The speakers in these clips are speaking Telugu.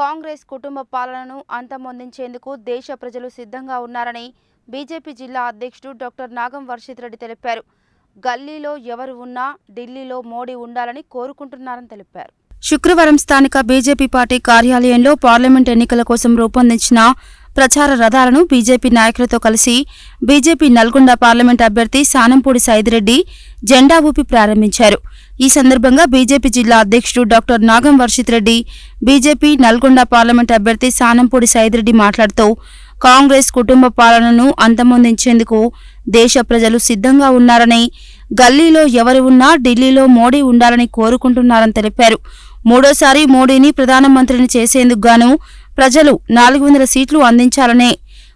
కాంగ్రెస్ కుటుంబ పాలనను అంతమొందించేందుకు దేశ ప్రజలు సిద్ధంగా ఉన్నారని బీజేపీ జిల్లా అధ్యక్షుడు డాక్టర్ నాగం వర్షిత్ రెడ్డి తెలిపారు. గల్లీలో ఎవరు ఉన్నా ఢిల్లీలో మోడీ ఉండాలని కోరుకుంటున్నారని తెలిపారు. శుక్రవారం స్థానిక బీజేపీ పార్టీ కార్యాలయంలో పార్లమెంట్ ఎన్నికల కోసం రూపొందించిన ప్రచార రథాలను బీజేపీ నాయకులతో కలిసి బీజేపీ నల్గొండ పార్లమెంట్ అభ్యర్థి సానంపూడి సైదిరెడ్డి జెండా ఊపి ప్రారంభించారు. ఈ సందర్భంగా బీజేపీ జిల్లా అధ్యక్షుడు doctor Nagam Varshith Reddy BJP Nalgonda parliament అభ్యర్థి సానంపూడి సైదిరెడ్డి మాట్లాడుతూ కాంగ్రెస్ కుటుంబ పాలనను అంతమొందించేందుకు దేశ ప్రజలు సిద్ధంగా ఉన్నారని గల్లీలో ఎవరు ఉన్నా ఢిల్లీలో మోడీ ఉండాలని కోరుకుంటున్నారని తెలిపారు. మూడోసారి మోడీని ప్రధానమంత్రిని చేసేందుకు గాను ప్రజలు నాలుగు వందల సీట్లు అందించాలనే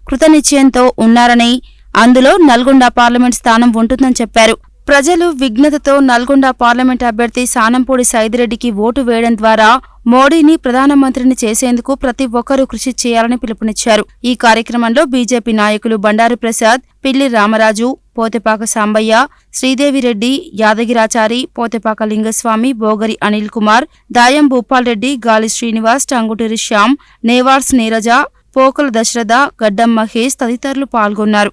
కృతనిశ్చయంతో ఉన్నారని అందులో నల్గొండ పార్లమెంట్ స్థానం ఉంటుందని చెప్పారు. ప్రజలు విఘ్నతతో నల్గొండ పార్లమెంట్ అభ్యర్థి సానంపూడి సైదిరెడ్డికి ఓటు వేయడం ద్వారా మోడీని ప్రధానమంత్రిని చేసేందుకు ప్రతి ఒక్కరూ కృషి చేయాలని పిలుపునిచ్చారు. ఈ కార్యక్రమంలో బీజేపీ నాయకులు బండారు ప్రసాద్ పిల్లి రామరాజు పోతెపాక సాంబయ్య శ్రీదేవిరెడ్డి యాదగిరాచారి పోతెపాక లింగస్వామి బోగరి అనిల్ కుమార్ దాయం భూపాల్ రెడ్డి గాలి శ్రీనివాస్ టంగుటూరి శ్యామ్ నేవార్స్ నీరజ పోకల దశరథ గడ్డం మహేష్ తదితరులు పాల్గొన్నారు.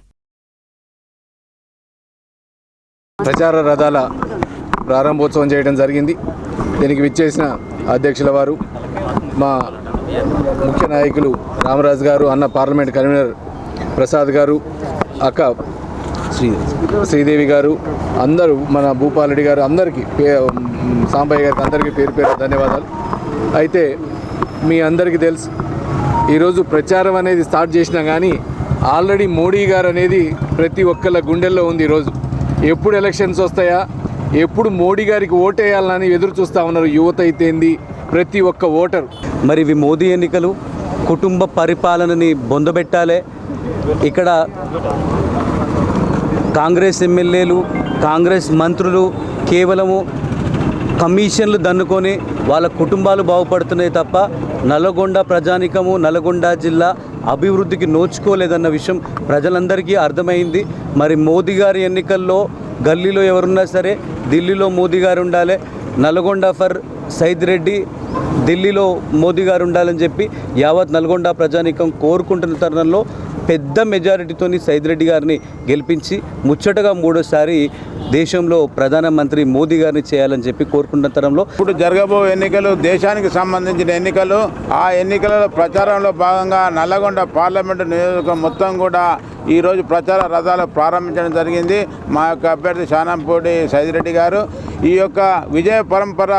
ప్రచార రథాల ప్రారంభోత్సవం చేయడం జరిగింది. దీనికి విచ్చేసిన అధ్యక్షుల వారు మా ముఖ్య నాయకులు రామరాజు గారు అన్న పార్లమెంట్ కన్వీనర్ ప్రసాద్ గారు అక్క శ్రీ శ్రీదేవి గారు అందరూ మన భూపాలరెడ్డి గారు అందరికీ పే సాంబయ్య గారికి అందరికీ పేరు పేరు ధన్యవాదాలు. అయితే మీ అందరికీ తెలుసు ఈరోజు ప్రచారం అనేది స్టార్ట్ చేసినా కానీ ఆల్రెడీ మోడీ గారు అనేది ప్రతి ఒక్కళ్ళ గుండెల్లో ఉంది ఈరోజు. ఎప్పుడు ఎలక్షన్స్ వస్తాయా ఎప్పుడు మోడీ గారికి ఓటేయాలని ఎదురు చూస్తూ ఉన్నారు యువత అయితేంది ప్రతి ఒక్క ఓటరు. మరి ఇవి మోదీ ఎన్నికలు కుటుంబ పరిపాలనని బొందబెట్టాలే. ఇక్కడ కాంగ్రెస్ ఎమ్మెల్యేలు కాంగ్రెస్ మంత్రులు కేవలము కమిషన్లు దన్నుకొని వాళ్ళ కుటుంబాలు బాగుపడుతున్నాయి తప్ప నల్గొండ ప్రజానికము నల్గొండ జిల్లా అభివృద్ధికి నోచుకోలేదన్న విషయం ప్రజలందరికీ అర్థమైంది. మరి మోదీ గారి ఎన్నికల్లో గల్లీలో ఎవరున్నా సరే ఢిల్లీలో మోదీ గారు ఉండాలి. నల్గొండ ఫర్ సైద్ రెడ్డి ఢిల్లీలో మోదీ గారు ఉండాలని చెప్పి యావత్ నల్గొండ ప్రజానీకం కోరుకుంటున్న తరుణంలో పెద్ద మెజారిటీతోని సైద్ రెడ్డి గారిని గెలిపించి ముచ్చటగా మూడోసారి దేశంలో ప్రధానమంత్రి మోదీ గారిని చేయాలని చెప్పి కోరుకుంటున్న తరంలో ఇప్పుడు జరగబో ఎన్నికలు దేశానికి సంబంధించిన ఎన్నికలు. ఆ ఎన్నికలలో ప్రచారంలో భాగంగా నల్లగొండ పార్లమెంటు నియోజకవర్గం మొత్తం కూడా ఈరోజు ప్రచార రథాలు ప్రారంభించడం జరిగింది. మా యొక్క అభ్యర్థి శానంపూడి సైదిరెడ్డి గారు. ఈ యొక్క విజయ పరంపర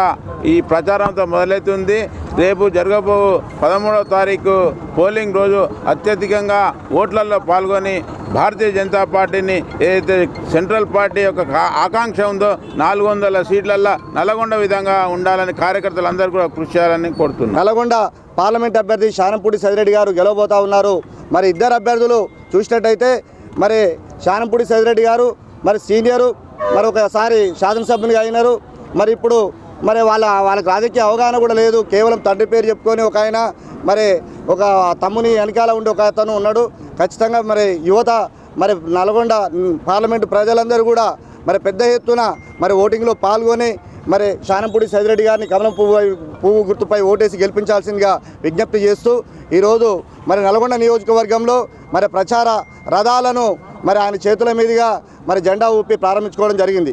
ఈ ప్రచారంతో మొదలవుతుంది. రేపు జరగబో పదమూడవ తారీఖు పోలింగ్ రోజు అత్యధికంగా ఓట్లలో పాల్గొని భారతీయ జనతా పార్టీని ఏదైతే సెంట్రల్ పార్టీ యొక్క కా- ఆకాంక్ష ఉందో నాలుగు వందల సీట్లల్లో నల్గొండ విధంగా ఉండాలని కార్యకర్తలందరూ కూడా కృషి చేయాలని కోరుతున్నారు. నల్గొండ పార్లమెంట్ అభ్యర్థి శానంపూడి సైదిరెడ్డి గారు గెలవబోతా ఉన్నారు. మరి ఇద్దరు అభ్యర్థులు చూసినట్టయితే మరి శానంపూడి సైదిరెడ్డి గారు మరి సీనియరు మరి ఒకసారి శాసనసభ్యునిగా అయినారు. మరి ఇప్పుడు మరి వాళ్ళ వాళ్ళకి రాజకీయ అవగాహన కూడా లేదు. కేవలం తండ్రి పేరు చెప్పుకొని ఒక ఆయన మరి ఒక తమ్ముని వెనకాల ఉండి ఒక అతను ఉన్నాడు. ఖచ్చితంగా మరి యువత మరి నల్గొండ పార్లమెంటు ప్రజలందరూ కూడా మరి పెద్ద ఎత్తున మరి ఓటింగ్లో పాల్గొని మరి శానంపూడి సైదిరెడ్డి గారిని కమలం పువ్వు పువ్వు గుర్తుపై ఓటేసి గెలిపించాల్సిందిగా విజ్ఞప్తి చేస్తూ ఈరోజు మరి నల్గొండ నియోజకవర్గంలో మరి ప్రచార రథాలను మరి ఆయన చేతుల మీదుగా మరి జెండా ఊపి ప్రారంభించుకోవడం జరిగింది.